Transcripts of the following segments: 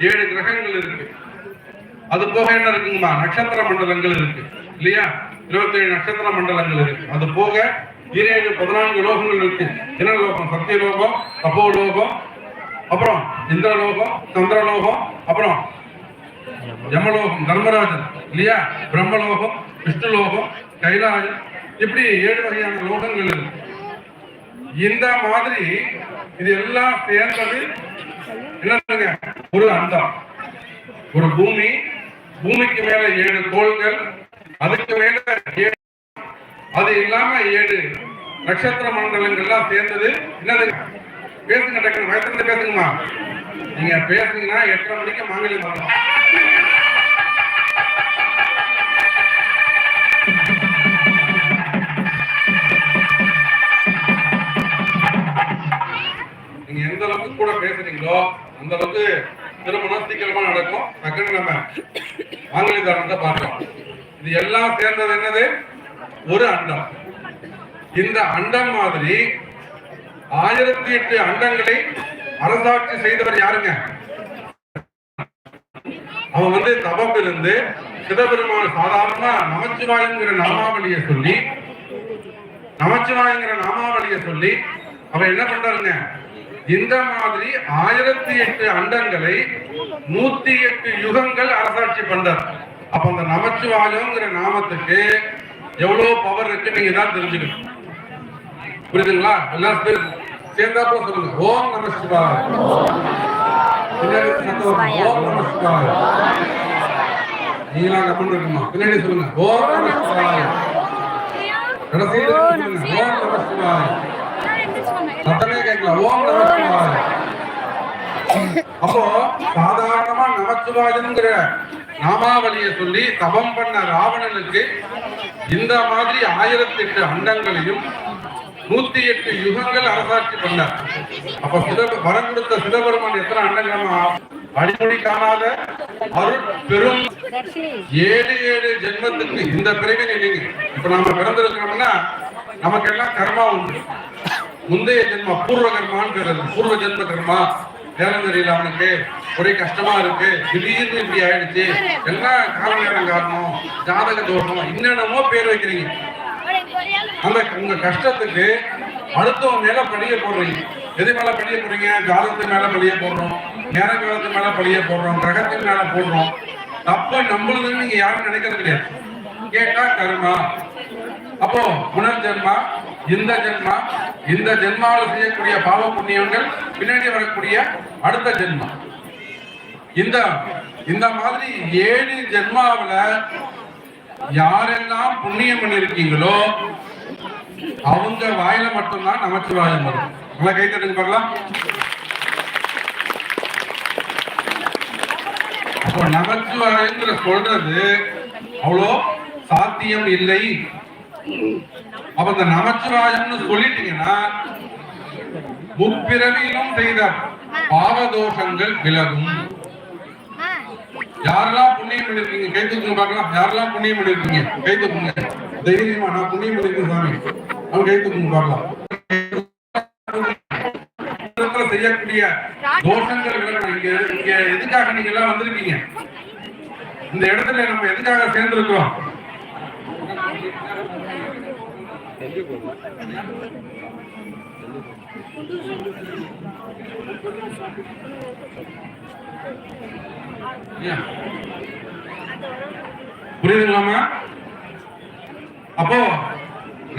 ஏழு கிரகங்கள் இருக்கு. அது போக என்ன இருக்குங்கம்மா? நட்சத்திர மண்டலங்கள் இருக்கு. இல்லையா? இருபத்தேழு நட்சத்திர மண்டலங்கள் இருக்கு. அது போக ஈரேழு பதினான்கு லோகங்கள் இருக்கு. என்ன லோகம்? சத்திய லோகம் தப்போ லோகம் அப்புறம் இந்திரலோகம் சந்திரலோகம் அப்புறம் யமலோகம் தர்மராஜன். இல்லையா? பிரம்மலோகம் விஷ்ணுலோகம் கைலாயம். இப்படி ஏழு வகையான லோகங்கள் இருக்கு. இந்த மாதிரி இது எல்லாம் சேர்ந்தது என்னங்க ஒரு அண்டம். ஒரு பூமி பூமிக்கு மேல ஏழு கோள்கள் அதுக்கு மேல ஏழு அது இல்லாம ஏழு நட்சத்திர மண்டலங்கள்லாம் சேர்ந்தது. என்னது? பேசுங்க டக்குனு வயசுல பேசுங்கம்மா. நீங்க பேசுனீங்கன்னா எட்டரை மணிக்கு மாங்கல்யம் வரலாம் நீங்க எந்த அளவுக்கு கூட பேசுறீங்களோ அந்த அளவுக்கு திருமணம் சீக்கிரமா நடக்கும். டக்குன்னு நம்ம மாங்கல்ய தாரணத்தை பார்க்கலாம். இது எல்லாம் சேர்ந்தது என்னது? ஒரு அண்டம். இந்த அண்டம் மாதிரி ஆயிரத்தி எட்டு அண்டங்களை அரசாட்சி செய்தவர் யாருங்க? அவன் வந்து தவம் இருந்து சிவபெருமான் சாதாரண நமச்சிவாயங்கிற நாமாவளியை சொல்லி நமச்சிவாயங்கிற நாமாவளியை சொல்லி அவன் என்ன பண்றாருங்க? இந்த மாதிரி ஆயிரத்தி எட்டு அண்டங்களை நூத்தி எட்டு யுகங்கள் அரசாட்சி பண்றார். அப்ப அந்த நமச்சிவாயங்கிற நாமத்துக்கு எவ்வளவு பவர் இருக்கு நீங்க தான் தெரிஞ்சுக்கணும். புரியுதுங்களா? எல்லாம் சேர்ந்தாப்ப சொல்லுங்க. ஓம் நம ஓம் நமஸ்கார் நீங்களா கமெண்ட் இருக்கணும் பின்னாடி சொல்லுங்க. ஓம் நமஸ்கார் கடைசியில் சொல்லுங்க. ஓம் நமஸ்கார் சத்தமே கேட்கல. ஓம் அப்போ சாதாரணமா நமச்சிவாயங்கிற நாமாவளியை சொல்லி தபம் பண்ண ராவணனுக்கு இந்த மாதிரி ஆயிரத்தி எட்டு அண்டங்களையும் நூத்தி எட்டு யுகங்கள் அரசாட்சி பண்ணார். அப்ப சித வரம் கொடுத்த சிதபெருமான் எத்தனை அண்டங்களா அடிமொழி காணாத அருள் பெரும் ஏழு ஏழு ஜென்மத்துக்கு இந்த பிறவி இல்லைங்க இப்ப நாம பிறந்திருக்கிறோம்னா நமக்கெல்லாம் கர்மா உண்டு. முந்தைய ஜென்ம பூர்வ கர்மான்னு பேர் பூர்வ ஜென்ம கர்மா நேரம் தெரியல அவனுக்கு. ஒரே கஷ்டமா இருக்கு. திடீர்னு இப்படி ஆயிடுச்சு. எல்லாம் காரணம் காரணம்? ஜாதக தோஷம். என்னென்னமோ பேர் வைக்கிறீங்க. அந்த உங்க கஷ்டத்துக்கு அடுத்தவங்க மேல பழிய போடுறீங்க. எது மேல பழிய போடுறீங்க? ஜாதகத்து மேல பழிய போடுறோம். நேர காலத்து மேல பழிய போடுறோம். கிரகத்தின் மேல போடுறோம். தப்ப நம்மளுதுன்னு நீங்க யாரும் நினைக்கிறது கிடையாது. கேட்டா கருமா. அப்போ புனர்ஜென்மா இந்த ஜென்மா இந்த ஜென்மாவில் செய்யக்கூடிய பாவ புண்ணியங்கள் பின்னாடி வரக்கூடிய அடுத்த ஜென்மா. இந்த இந்த மாதிரி ஏழு ஜென்மாவுல யாரெல்லாம் புண்ணியம் பண்ணிருக்கீங்களோ அவங்க வாயில மட்டும்தான் நமச்சிவாயம் வரும். நல்லா கை தட்டுங்க பார்க்கலாம். அப்போ நமச்சிவாயங்கிற சொல்றது அவ்வளோ சாத்தியம் இல்லை. அப்ப இந்த நமச்சிவாயம்னு சொல்லிட்டீங்கன்னா முப்பிறவியிலும் செய்த பாவதோஷங்கள் விலகும். யாரெல்லாம் புண்ணியம் பண்ணிருக்கீங்க? கை தூக்குங்க பார்க்கலாம் யாரெல்லாம் புண்ணியம் பண்ணிருக்கீங்க? கை தூக்குங்க. தைரியமா நான் புண்ணியம் பண்ணிருக்கேன் சாமி. அவன் கை தூக்குங்க பார்க்கலாம் செய்யக்கூடிய தோஷங்கள் விலகணும் இங்க இங்க எதுக்காக நீங்க எல்லாம் வந்திருக்கீங்க? இந்த இடத்துல நம்ம எதுக்காக சேர்ந்திருக்கிறோம்? புரியுதுங்களாமா அப்போ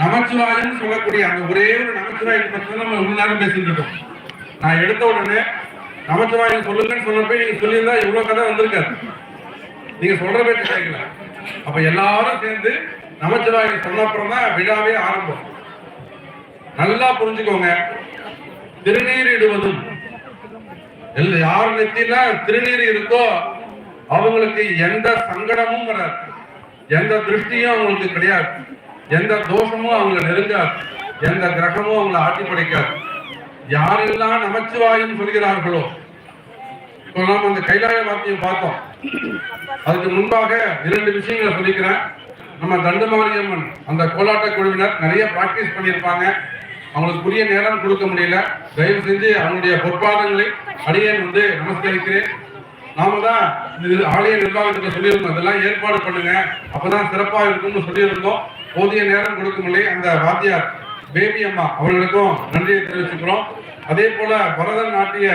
நமச்சிவாயம் சொல்லக்கூடிய அந்த ஒரே ஒரு நமச்சிவாயம் பத்தி நம்ம இவ்வளவு நேரம் பேசிட்டு இருக்கோம். நான் எடுத்த உடனே நமச்சிவாயம் சொல்லுங்கன்னு சொன்னப்ப நீங்க சொல்லியிருந்தா இவ்வளவு கதை வந்திருக்காரு நீங்க சொல்ற பேச்சு கேட்கல. அப்ப எல்லாரும் சேர்ந்து நமச்சிவாயம் சொன்ன அப்புறம் தான் விழாவே ஆரம்பம். நல்லா புரிஞ்சுக்கோங்க. திருநீர் இடுவதும். யார் நெத்தில திருநீர் இருக்கோ அவங்களுக்கு எந்த சங்கடமும் வராது. எந்த திருஷ்டியும் அவங்களுக்கு கிடையாது. எந்த தோஷமும் அவங்க நெருங்காது. எந்த கிரகமும் அவங்களை ஆட்டி படைக்காது. யாரெல்லாம் நமச்சிவாயம் சொல்கிறார்களோ இப்போ நாம அந்த கைலாய வார்த்தையை பார்த்தோம். அதுக்கு முன்பாக இரண்டு விஷயங்களை சொல்லிக்கிறேன். நம்ம தண்டுமாரியம்மன் அந்த கோலாட்ட குழுவினர் நிறைய பிராக்டிஸ் பண்ணியிருப்பாங்க. அவங்களுக்கு புரிய நேரம் கொடுக்க முடியல. தயவு செஞ்சு அவங்களுடைய பொற்பாதங்களை அடியேன் வந்து நமஸ்கரிக்கிறேன். நாம தான் இது ஆலய நிர்வாகத்துக்கு சொல்லியிருந்தோம். அதெல்லாம் ஏற்பாடு பண்ணுங்க. அப்பதான் சிறப்பாக இருக்கும்னு சொல்லியிருந்தோம். போதிய நேரம் கொடுக்குமில்லை அந்த வாத்தியார் பேபி அம்மா அவர்களுக்கும் நன்றியை தெரிவிச்சுக்கிறோம். அதே போல பரதநாட்டிய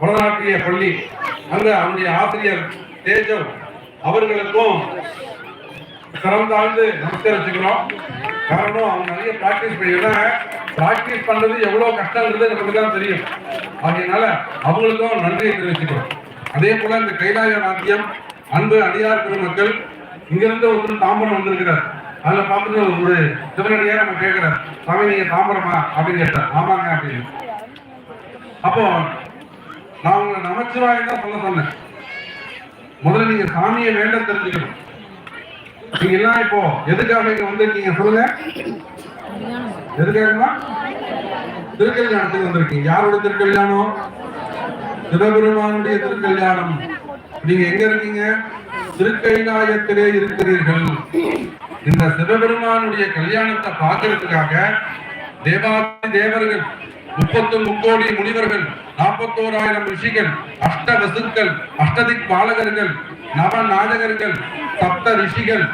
பரதநாட்டிய பள்ளி அங்க அவனுடைய ஆசிரியர் தேஜவ் அவர்களுக்கும் கரம் தாழ்ந்து நமஸ்கரிச்சுக்கிறோம். காரணம் அவங்க நிறைய பிராக்டிஸ் பண்ணி பிராக்டிஸ் பண்றது எவ்வளவு கஷ்டங்கிறது நமக்கு தான் தெரியும். ஆகையினால அவங்களுக்கும் நன்றியை தெரிவிச்சுக்கிறோம். அதே போல இந்த கைலாய நாத்தியம் அன்பு அடியார் பெருமக்கள் இங்கிருந்து ஒருத்தர் தாம்பரம் வந்திருக்கிறார். அதுல பார்த்துட்டு ஒரு சிவனடியா நம்ம கேட்கிறார் சாமி நீங்க தாம்பரமா? அப்படின்னு கேட்டார். ஆமாங்க அப்படின்னு. அப்போ நான் உங்களை நமச்சிவாயம் தான் சொல்ல சொன்னேன். முதல்ல நீங்க சாமியை வேண்ட தெரிஞ்சுக்கணும். நீங்க எல்லாம் இப்போ எதுக்காக இங்க வந்திருக்கீங்க சொல்லுங்க. எதுக்காகமா திருக்கல்யாணத்துக்கு வந்திருக்கீங்க. யாரோட திருக்கல்யாணம்? சிவபெருமானுடைய திருக்கல்யாணம். நீங்க எங்க இருக்கீங்க? திருக்கைலாயத்திலே இருக்கிறீர்கள். இந்த சிவபெருமானுடைய கல்யாணத்தை பார்க்கறதுக்காக தேவாதி தேவர்கள் முப்பத்து முக்கோடி முனிவர்கள் நாற்பத்தோராயிரம் ரிஷிகள் அஷ்ட வசுக்கள் அஷ்டதிக் பாலகர்கள் நவ நாடகர்கள் சப்த ரிஷிகள்.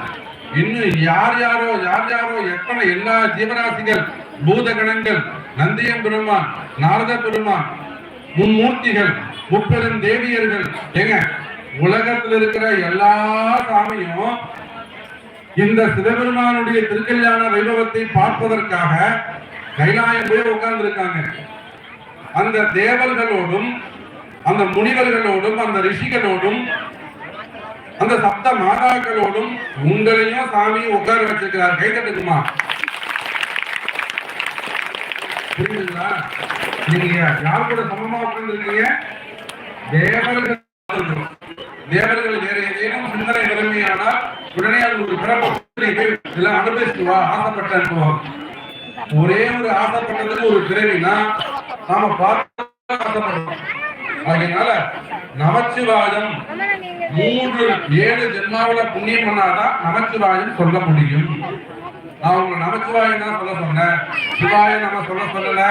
இன்னும் யார் யாரோ யார் யாரோ எத்தனை எல்லா ஜீவராசிகள் பூதகணங்கள் நந்தியம் பெருமான் நாரத பெருமான் மும்மூர்த்திகள் முப்பெரும் தேவியர்கள். ஏங்க உலகத்தில் இருக்கிற எல்லா சாமியும் இந்த சிவபெருமானுடைய திருக்கல்யாண வைபவத்தை பார்ப்பதற்காக கைலாயம் உட்கார்ந்து இருக்காங்க அந்த தேவர்களோடும் அந்த முனிவர்களோடும் அந்த ரிஷிகளோடும் அந்த சப்த மாதாக்களோடும் உங்களையும் சாமி உட்கார வச்சிருக்கிறார். கை தட்டுக்குமா? புரியுதுங்களா? நீங்க யார் கூட சமமா உட்கார்ந்துருக்கீங்க? தேவர்கள். தேவர்கள் வேற ஏதேனும் சிந்தனை நிலைமையானால் உடனே அது ஒரு பிறப்பு அனுபவிச்சுவா ஆசைப்பட்டு அனுபவம் ஒரே ஒரு ஆசைப்பட்டதுக்கு ஒரு பிறவினா நாம பார்த்து ஆசைப்படுறோம் அதனால நமச்சிவாயம் மூன்று ஏழு ஜென்மாவில புண்ணியம் பண்ணாதான் நமச்சிவாயம் சொல்ல முடியும். நான் உங்க நமச்சிவாயம் தான் சொல்ல சொன்னேன். சிவாய நம்ம சொல்ல சொல்லல.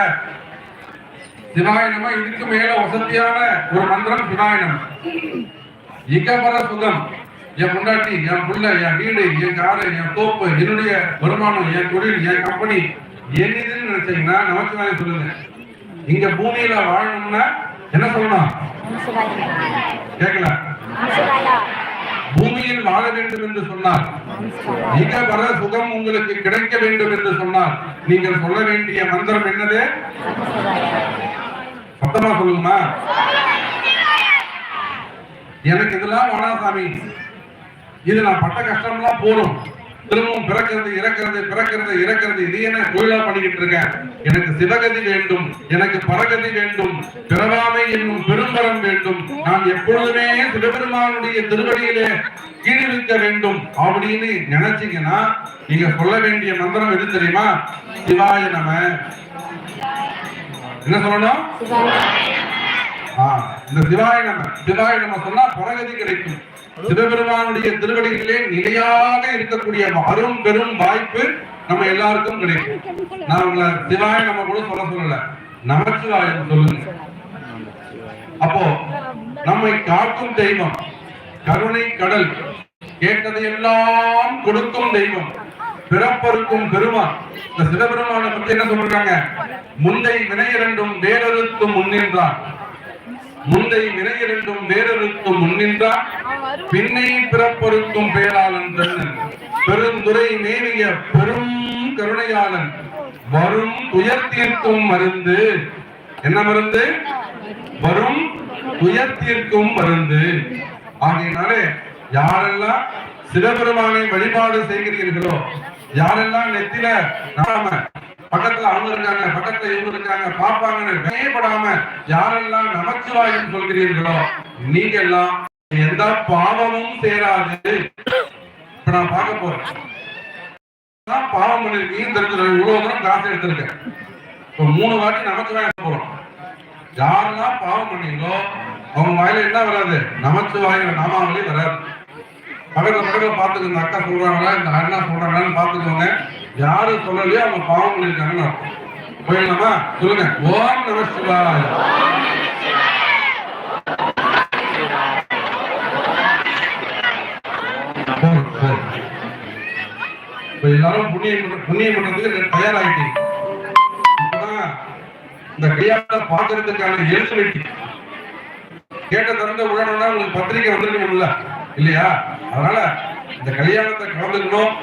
சிவாய நம இதுக்கு மேல வசதியான ஒரு மந்திரம் சிவாயனம் இகபர சுகம். என் முன்னாடி என் புள்ள என் வீடு என் காரு என் தோப்பு என்னுடைய வருமானம் என் தொழில் என் கம்பெனி என்னதுன்னு நினைச்சீங்கன்னா நமச்சிவாயம் சொல்லுங்க. இங்க பூமியில வாழணும்னா என்ன சொல்லணும்? கேட்கல. பூமியில் வாழ வேண்டும் என்று சொன்னார். மிக வர சுகம் உங்களுக்கு கிடைக்க வேண்டும் என்று சொன்னார். நீங்கள் சொல்ல வேண்டிய மந்திரம் என்னது? சத்தமா சொல்லுங்கம்மா. எனக்கு இதெல்லாம் வேணாம் சாமி. இது நான் பட்ட கஷ்டம்லாம் போதும். திரும்பவும் பிறக்கிறது இறக்கிறது பிறக்கிறது இறக்கிறது. இது என்ன தொழிலா பண்ணிக்கிட்டு இருக்கேன் எனக்கு சிவகதி வேண்டும் எனக்கு பரகதி வேண்டும் பிறவாமை என்னும் பெரும்பரம் வேண்டும். நான் எப்பொழுதுமே சிவபெருமானுடைய திருவடியிலே கீழிருக்க வேண்டும் அப்படின்னு நினைச்சீங்கன்னா நீங்க சொல்ல வேண்டிய மந்திரம் எது தெரியுமா? சிவாய நம. என்ன சொல்லணும்? இந்த சிவாய நம. சிவாய நம சொன்னா பரகதி கிடைக்கும். சிவபெருமானுடைய திருவடிகளிலே நிலையாக இருக்கக்கூடிய அரும் பெரும் வாய்ப்பு நம்ம எல்லாருக்கும் கிடைக்கும். நான் உங்களை சிவாய நம்ம கூட சொல்ல சொல்லல. நமச்சிவாயம் சொல்லுங்க. அப்போ நம்மை காக்கும் தெய்வம் கருணை கடல் கேட்டதையெல்லாம் கொடுக்கும் தெய்வம் பிறப்பருக்கும் பெருமான். இந்த சிவபெருமான பத்தி என்ன சொல்றாங்க முந்தை வினையிரண்டும் வேறறுத்தும் முன்னின்றான். முந்தை வினையிரண்டும் வேறறுத்தும் முன்னின்றான். பின்னை பிறப்பொருக்கும் பேராளன் தன்னன் பெருந்துரை மேவிய பெரும் கருணையாளன். வரும் துயர் தீர்க்கும் மருந்து. என்ன மருந்து? வரும் துயர் தீர்க்கும் மருந்து. ஆகையினாலே யாரெல்லாம் சிவபெருமானை வழிபாடு செய்கிறீர்களோ யாரெல்லாம் நெத்தில நாம பக்கத்துல அவங்க இருக்காங்க பக்கத்துல இவங்க இருக்காங்க பார்ப்பாங்கன்னு பயப்படாம யாரெல்லாம் நமச்சிவாயம் சொல்கிறீர்களோ நீங்க எல்லாம் எந்த பாவமும் சேராது. இப்ப நான் பார்க்க போறேன். பாவம் பண்ணிருக்கீங்க தெரிஞ்சு இவ்வளவு தூரம் காசு எடுத்திருக்கேன். இப்போ மூணு வாட்டி நமச்சிவாயம் போறோம். யாரெல்லாம் பாவம் பண்ணீங்களோ அவங்க வாயில என்ன வராது? நமச்சிவாய நாமாவளி வராது. பக்கத்துல பக்கத்துல பாத்துக்கோங்க அக்கா சொல்றாங்களா இந்த அண்ணா சொல்றாங்களான்னு பாத்துக்கோங்க யாரும் சொல்லலையோ அவங்க பாவம் பண்ணியிருக்காங்கன்னு போயிடலாமா சொல்லுங்க. ஓம் நம சிவாய். இப்போ எல்லாரும் புண்ணியம் புண்ணியம் பண்றதுக்கு தயாராகிட்டீங்க இந்த கையால பாக்குறதுக்கான எலிஜிபிலிட்டி கேட்ட திறந்த உடனே உங்களுக்கு பத்திரிகை வந்துருக்கணும்ல. இல்லையா? அதனால இந்த கல்யாணத்தை கலந்துக்கணும்.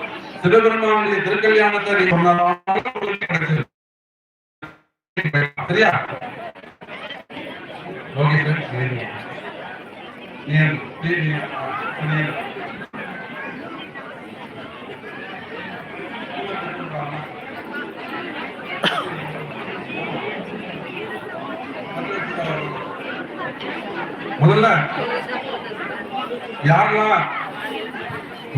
சிவபெருமானுடைய திருக்கல்யாணத்தை சரியா? முதல்ல யாரெல்லாம்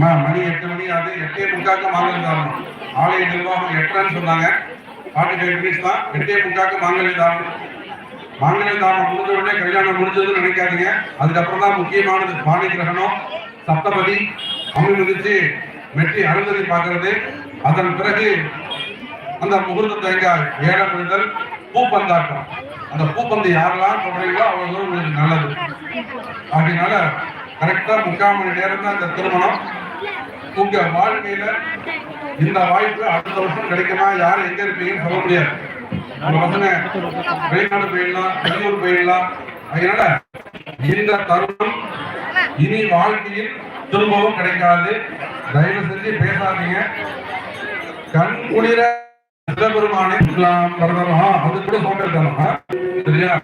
மணி எட்டு மணி அது எட்டே முக்காக்கு மாங்கல் தாரணம் ஆலய நிர்வாகம் எட்டரைன்னு சொன்னாங்க. ஃபார்ட்டி ஃபைவ் மினிட்ஸ் தான். எட்டே முக்காக்கு மாங்கல்ய தாரணம் மாங்கல்ய தாரணம் முடிஞ்ச உடனே கல்யாணம் முடிஞ்சதுன்னு நினைக்காதீங்க. அதுக்கப்புறம் தான் முக்கியமானது பாணி கிரகணம் சப்தபதி அமல் மிதிச்சு வெற்றி அருந்ததி பார்க்கறது. அதன் பிறகு அந்த முகூர்த்த தேங்காய் ஏழை புரிதல் பூப்பந்தாட்டம். அந்த பூப்பந்து யாரெல்லாம் சொல்றீங்களோ அவ்வளவு உங்களுக்கு நல்லது. அதனால கரெக்டா முக்கால் மணி நேரம் தான் இந்த திருமணம். உங்க வாழ்க்கையில இந்த வாய்ப்பு அடுத்த வருஷம் கிடைக்குமா? யார் எங்க இருப்பீங்கன்னு சொல்ல முடியாது. உங்க பசங்க வெளிநாடு போயிடலாம் வெளியூர் போயிடலாம். அதனால இந்த தருணம் இனி வாழ்க்கையில் திரும்பவும் கிடைக்காது. தயவு செஞ்சு பேசாதீங்க. கண் குளிர சிவபெருமானை வரதமா அது கூட சோம்பேறித்தனம் சரியா?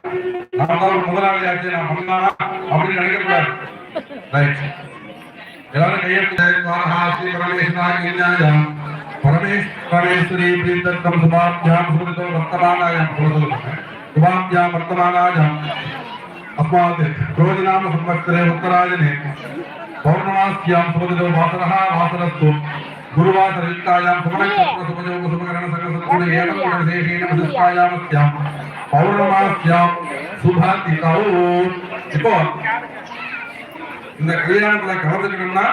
நான் தான் ஒரு முதலாளி நான் பண்ணலாம்? அப்படின்னு நினைக்கக்கூடாது. ரைட் परमेश्वरी प्रीतत्तम सुभाभ्याम सुमृतो वर्तमानायाम भवतु सुभाभ्याम वर्तमानायाम अस्मात् रोजनाम संवत्सरे उत्तरायणे पौर्णमास्याम सुमृतो वासरः वासरस्तु गुरुवासरयुक्तायां सुमणक्षत्र सुमयोग सुमकरण सकलसत्कुल एवं गुणशेषेण विशिष्टायामस्याम पौर्णमास्याम सुभातिकाओ इपो இந்த கல்யாணத்துல கலந்துக்கணும்னா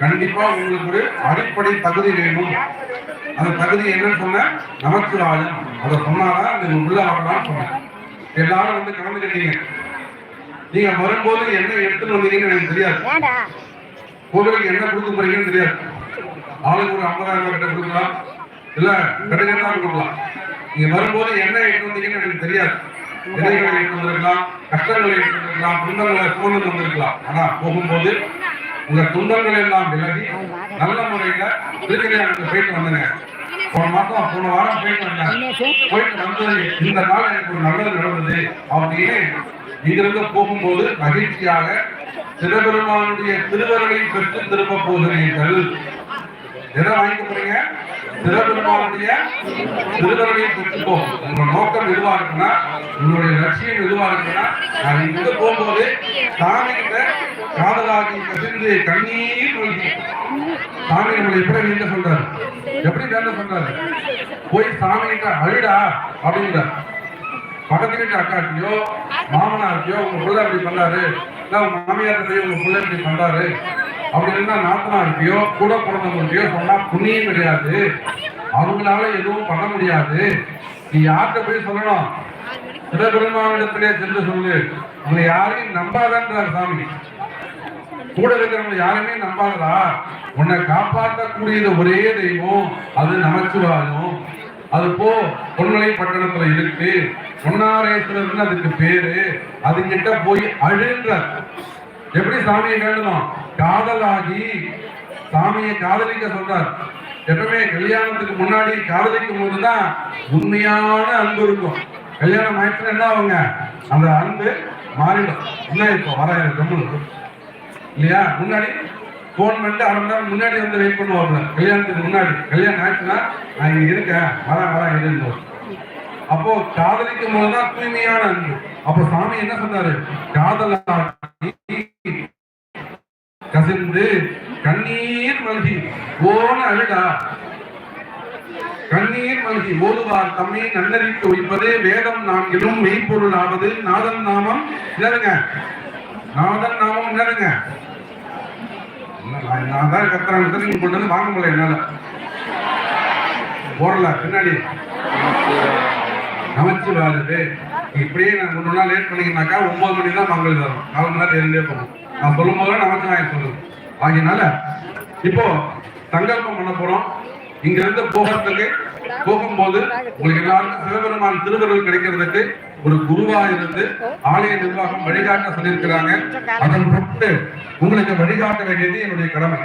கண்டிப்பா உங்களுக்கு ஒரு அடிப்படை தகுதி வேணும். அந்த தகுதி என்னன்னு சொன்ன நமச்சிவாயம். அதை சொன்னாதான் நீங்க உள்ள வரலாம்னு சொன்னேன் எல்லாரும் வந்து கலந்துக்கிட்டீங்க நீங்க வரும்போது என்ன எடுத்துட்டு வந்தீங்கன்னு எனக்கு தெரியாது. கோவிலுக்கு என்ன கொடுக்க போறீங்கன்னு தெரியாது. ஆளுக்கு ஒரு ஐம்பதாயிரம் ரூபாய் கிட்ட கொடுக்கலாம். இல்ல கடைகட்டா கொடுக்கலாம். நீங்க வரும்போது என்ன எடுத்து வந்தீங்கன்னு எனக்கு தெரியாது. விதைகளை எடுத்து கஷ்டங்களை எடுத்து வந்திருக்கலாம் துன்பங்களை சூழ்ந்து வந்திருக்கலாம். ஆனா போகும்போது உங்க துன்பங்கள் எல்லாம் விலகி நல்ல முறையில திருக்கல்யாணத்துக்கு போயிட்டு வந்தேங்க போன மாசம் போன வாரம் போயிட்டு வந்தேன். போயிட்டு வந்தது இந்த நாள் எனக்கு ஒரு நல்லது நடந்தது. அப்படின்னு இங்கிருந்து போகும்போது மகிழ்ச்சியாக சிவபெருமானுடைய திருவருளை பெற்று திரும்ப போகிறீர்கள் எதை வாங்கிக்க போறீங்க? சிவபெருமானுடைய திருவருளை பெற்றுக்கோ உங்க நோக்கம் எதுவா இருக்குன்னா உங்களுடைய லட்சியம் எதுவா இருக்குன்னா அது இங்க போகும்போது சாமிகிட்ட காதலாகி கசிந்து கண்ணீர் சாமி நம்மளை எப்படி வேண்ட சொல்றாரு எப்படி வேண்ட சொல்றாரு போய் சாமி கிட்ட அழுடா அப்படின்றார். பக்கத்து வீட்டு அக்காட்டியோ மாமனார்ட்டியோ உங்க புள்ள அப்படி பண்ணாரு இல்ல உங்க மாமியார் உங்க புள்ள இப்படி பண்றாரு. அப்படி இருந்தா நாத்தனாருக்கையோ கூட பிறந்தவங்கள்ட்டயோ சொன்னா புண்ணியம் கிடையாது. அவங்களால எதுவும் பண்ண முடியாது. நீ யார்கிட்ட போய் சொல்லணும்? சிவபெருமானிடத்திலே சென்று சொல்லு. உங்களை யாரையும் நம்பாதன்றார் சாமி. கூட இருக்கிறவங்க யாருமே நம்பாதா உன்னை காப்பாற்றக்கூடியது ஒரே தெய்வம். அது நமச்சிவாயம். அது போ பொன்மலை பட்டணத்துல இருக்கு. பொன்னாரேஸ்வரர்னு அதுக்கு பேரு. அது கிட்ட போய் அழுன்றார். எப்படி சாமியை வேண்டணும் காதலாகி சாமியை காதலிக்க சொல்றார். எப்பவுமே கல்யாணத்துக்கு முன்னாடி காதலிக்கும் போதுதான் உண்மையான அன்பு இருக்கும். கல்யாணம் ஆயிடுச்சுன்னா என்ன ஆகுங்க? அந்த அன்பு மாறிடும். என்ன இப்போ வர கம்முனு இல்லையா? முன்னாடி ஃபோன் பண்ணிட்டு அரை மணி நேரம் முன்னாடி வந்து வெயிட் பண்ணுவாங்க கல்யாணத்துக்கு முன்னாடி. கல்யாணம் ஆச்சுன்னா நான் இங்க இருக்கேன். வரேன் வரேன் இருந்தோம் அப்போ காதலிக்கும் போதுதான் தூய்மையான அன்பு. அப்போ சாமி என்ன சொன்னாரு? காதலாகி கசிந்து கண்ணீர் மல்கி ஓன அழுடா கண்ணீர் மல்கி ஓதுவார் தம்மை நன்னறித்து வைப்பது வேதம் நாம் எனும் மெய்ப்பொருள் ஆவது நாதன் நாமம் என்னதுங்க நாதன் நாமம் என்னதுங்க நான் தான் கத்துறேன் நீங்க கொண்டு வந்து வாங்க முடியல என்னால. போடல பின்னாடி. நமச்சிவாயது இப்படியே நான் ஒன்று நாள் லேட் பண்ணீங்கன்னாக்கா ஒன்பது மணி தான் மங்கள் தரும் நாலு மணி நேரம் இருந்தே போகும் நான் சொல்லும் போது நமச்சிவாயம் சொல்லுது. ஆகினால இப்போ சங்கல்பம் பண்ண போறோம். இங்க இருந்து போகிறதுக்கு போகும்போது உங்களுக்கு எல்லாருக்கும் சிவபெருமான் திருவருள் கிடைக்கிறதுக்கு ஒரு குருவா இருந்து ஆலய நிர்வாகம் வழிகாட்ட சொல்லியிருக்கிறாங்க. அதன் பொருட்டு உங்களுக்கு வழிகாட்ட வேண்டியது என்னுடைய கடமை.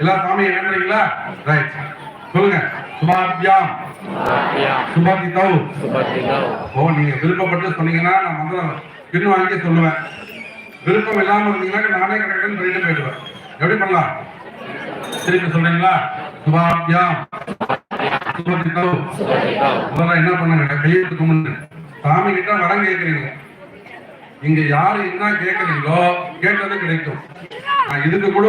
எல்லா சாமியை வேண்டுறீங்களா? ரைட் சொல்லுங்க. சுபாபியாம் சுபாதிதௌ ஓ நீங்க விருப்பப்பட்டு சொன்னீங்கன்னா நான் மந்திரம் பின் வாங்கி சொல்லுவேன். விருப்பம் இல்லாம இருந்தீங்கன்னா நானே கிடைக்கணும்னு சொல்லிட்டு போயிடுவேன். எப்படி பண்ணலாம்? திருப்பி சொல்றீங்களா? சுபாபியாம் சுபாதிதௌ முதல்ல என்ன பண்ணுங்க? கையெழுத்து கும்பிட்டு சாமி கிட்ட வரம் கேட்கறீங்க இங்க யாரு என்ன கேட்கறீங்களோ கேட்டது கிடைக்கும். நான் இதுக்கு கூட